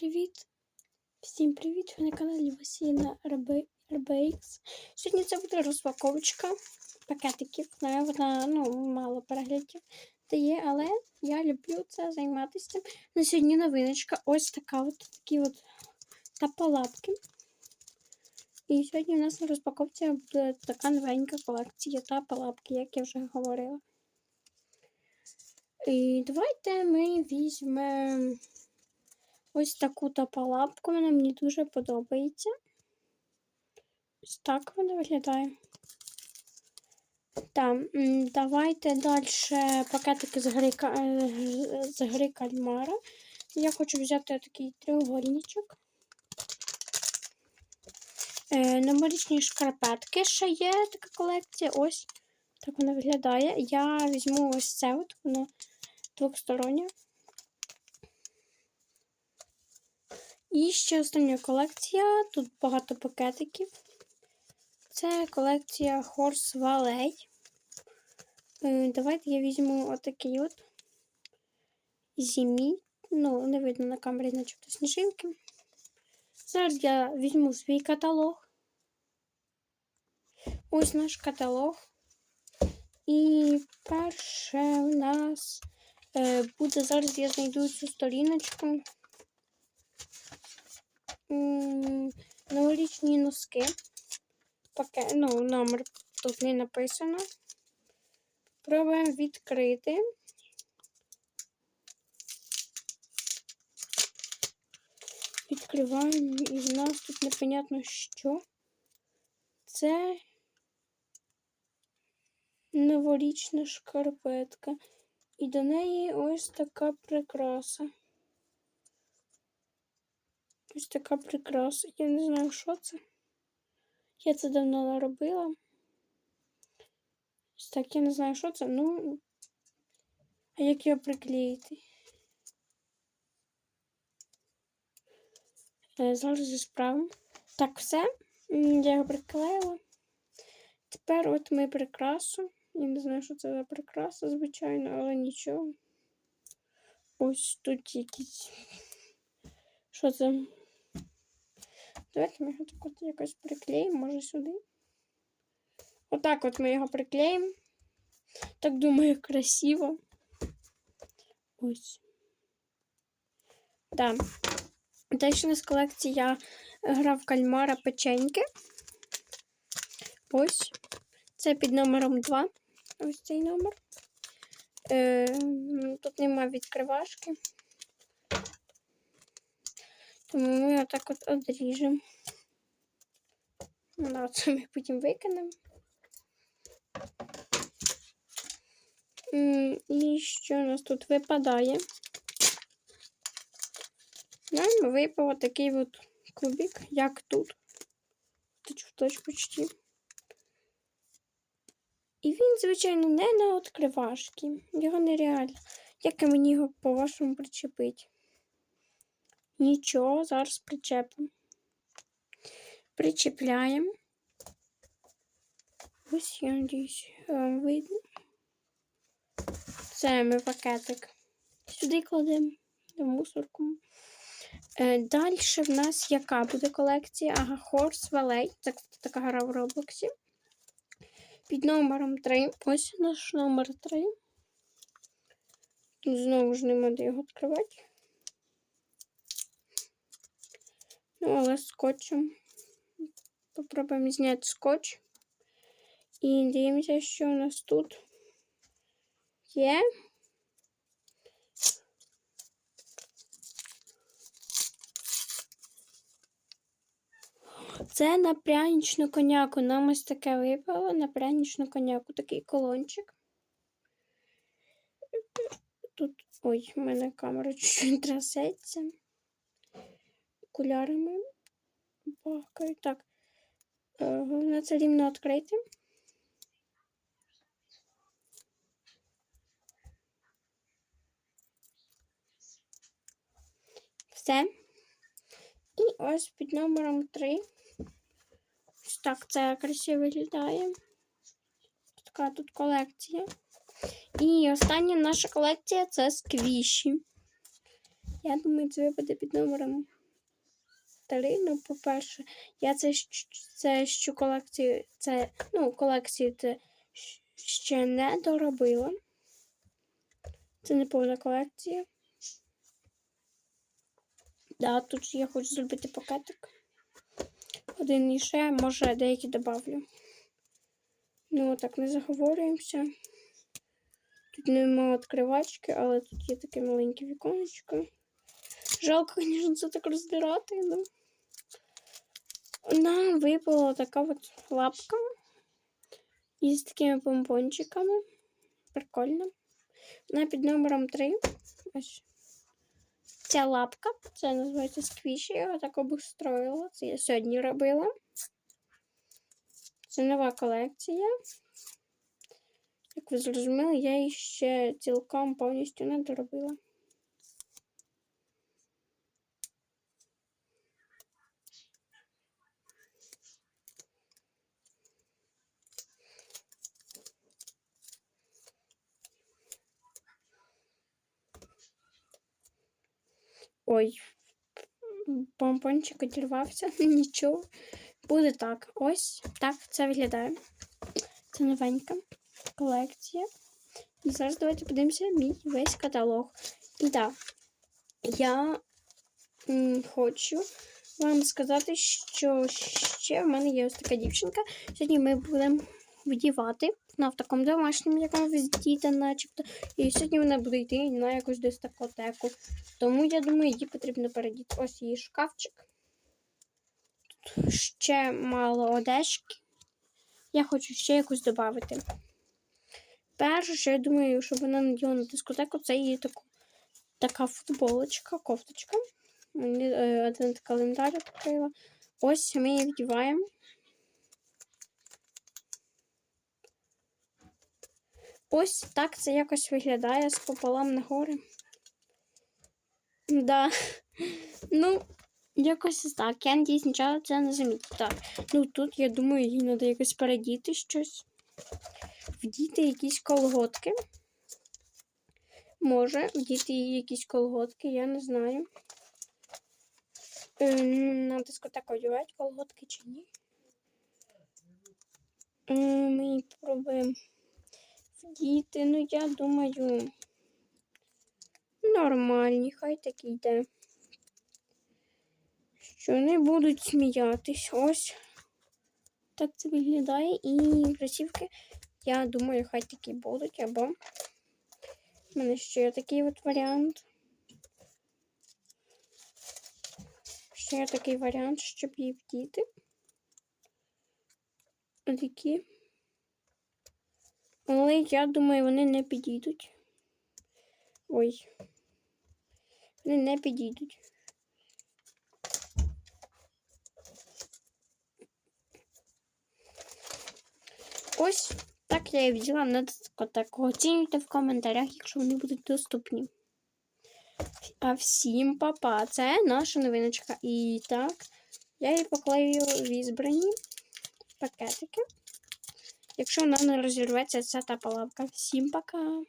привіт! Всім привіт! Ви на каналі Васіна RBX. Сьогодні це буде розпаковочка пакетиків. Знаю, вона ну, мало переглядів дає, але я люблю це займатися. На сьогодні новиночка. Ось така от такі от тапалапки. І сьогодні у нас на розпаковці буде така новенька колекція тапалапки, як я вже говорила. І давайте ми візьмемо ось таку тапалапку. Вона мені дуже подобається. Ось так вона виглядає. Так, давайте далі пакетики з гри, з гри кальмара. Я хочу взяти такий треугольничок. Е, Новорічні шкарпетки ще є така колекція. Ось так вона виглядає. Я візьму ось це от, воно двохстороннє. І ще остання колекція. Тут багато пакетиків. Це колекція Horse Valley. Е, Давайте я візьму отакий от зімі. Ну, не видно на камері, начебто сніжинки. Зараз я візьму свій каталог. Ось наш каталог. І перше у нас е, буде зараз я знайду цю сторіночку. Новорічні носки. Пакет, ну, номер тут не написано. Пробуємо відкрити. Відкриваємо, і в нас тут непонятно що. Це новорічна шкарпетка. І до неї ось така прикраса. Ось така прикраса. Я не знаю, що це. Я це давно не робила. Так, я не знаю, що це. Ну, а як його приклеїти? Е, зараз засправимо. Так, все. Я його приклеїла. Тепер от ми прикрасу. Я не знаю, що це за прикраса, звичайно, але нічого. Ось тут якісь. Що це? Давайте ми його так от якось приклеїмо, може сюди. Отак от ми його приклеїмо. Так думаю, красиво. Ось. Да. Далі у нас колекція гра в кальмара печеньки. Ось. Це під номером 2. Ось цей номер. Е, Тут нема відкривашки. Тому ми отак от одріжемо. Ну, це ми потім викинемо. І що у нас тут випадає? Нам випав такий от кубик, як тут. Точ почти. І він, звичайно, не на відкривашки. Його нереально. Як мені його по-вашому причепити? Нічого, зараз причепимо. Причепляємо. Ось, я надіюсь, вам видно. Це ми пакетик. Сюди кладемо в мусорку. Е, Далі в нас яка буде колекція? Ага, Horse Valley. Це така гра в Роблоксі. Під номером 3. Ось наш номер 3. Знову ж нема де його відкривати. Ну, але скотчем. Попробуємо зняти скотч. І дивимося, що у нас тут є. Це на прянічну коняку. Нам ось таке випало на прянічну коняку. Такий колончик. Тут, ой, в мене камера чуть-чуть трясеться. Окулярами бахкаю. Так, головне це рівно відкрити. Все. І ось під номером 3. Ось так це красиво виглядає. Така тут колекція. І остання наша колекція це сквіші. Я думаю, це випаде під номером 3. Ну, по-перше, я це, це що колекцію, це, ну, колекцію це ще не доробила. Це не повна колекція. Да, тут я хочу зробити пакетик. Один і ще, може, деякі добавлю. Ну, так, не заговорюємося. Тут нема відкривачки, але тут є таке маленьке віконечко. Жалко, звісно, це так роздирати, ну. Нам випала така от лапка із такими помпончиками. Прикольно. Вона під номером 3. Ось. Ця лапка, це називається сквіші, я так обустроїла. Це я сьогодні робила. Це нова колекція. Як ви зрозуміли, я її ще цілком повністю не доробила. Ой, помпончик одірвався, нічого. Буде так. Ось так це виглядає. Це новенька колекція. І зараз давайте подивимося мій весь каталог. І так, я м, хочу вам сказати, що ще в мене є ось така дівчинка. Сьогодні ми будемо вдівати на в такому домашньому, якомусь діти, начебто. І сьогодні вона буде йти на якусь дискотеку. Тому я думаю, їй потрібно передіти. Ось її шкафчик. Тут ще мало одежки. Я хочу ще якусь додати. Перше, що я думаю, щоб вона наділа на дискотеку, це її таку, така футболочка, кофточка. Мені е, один календар відкрила. Ось ми її вдіваємо. Ось так це якось виглядає з пополам нагори. Да. Ну, якось так. Я надіюсь, нічого це не замітить. Так. Ну тут, я думаю, їй треба якось передіти щось. Вдіти якісь колготки. Може, вдіти їй якісь колготки, я не знаю. Е, На дискотеку одягати колготки чи ні. Е, Ми пробуємо вдіти. Ну, я думаю, нормальні, хай так йде. Що не будуть сміятись. Ось так це виглядає. І кросівки, я думаю, хай такі будуть. Або в мене ще є такий от варіант. Ще є такий варіант, щоб її вдіти. Такі. Але я думаю, вони не підійдуть. Ой. Вони не підійдуть. Ось так я і взяла на дискотеку. Оцінюйте в коментарях, якщо вони будуть доступні. А всім папа! Це наша новиночка. І так, я її поклею в ізбрані пакетики. Якщо вона не розірветься, це та палавка. Всім пока!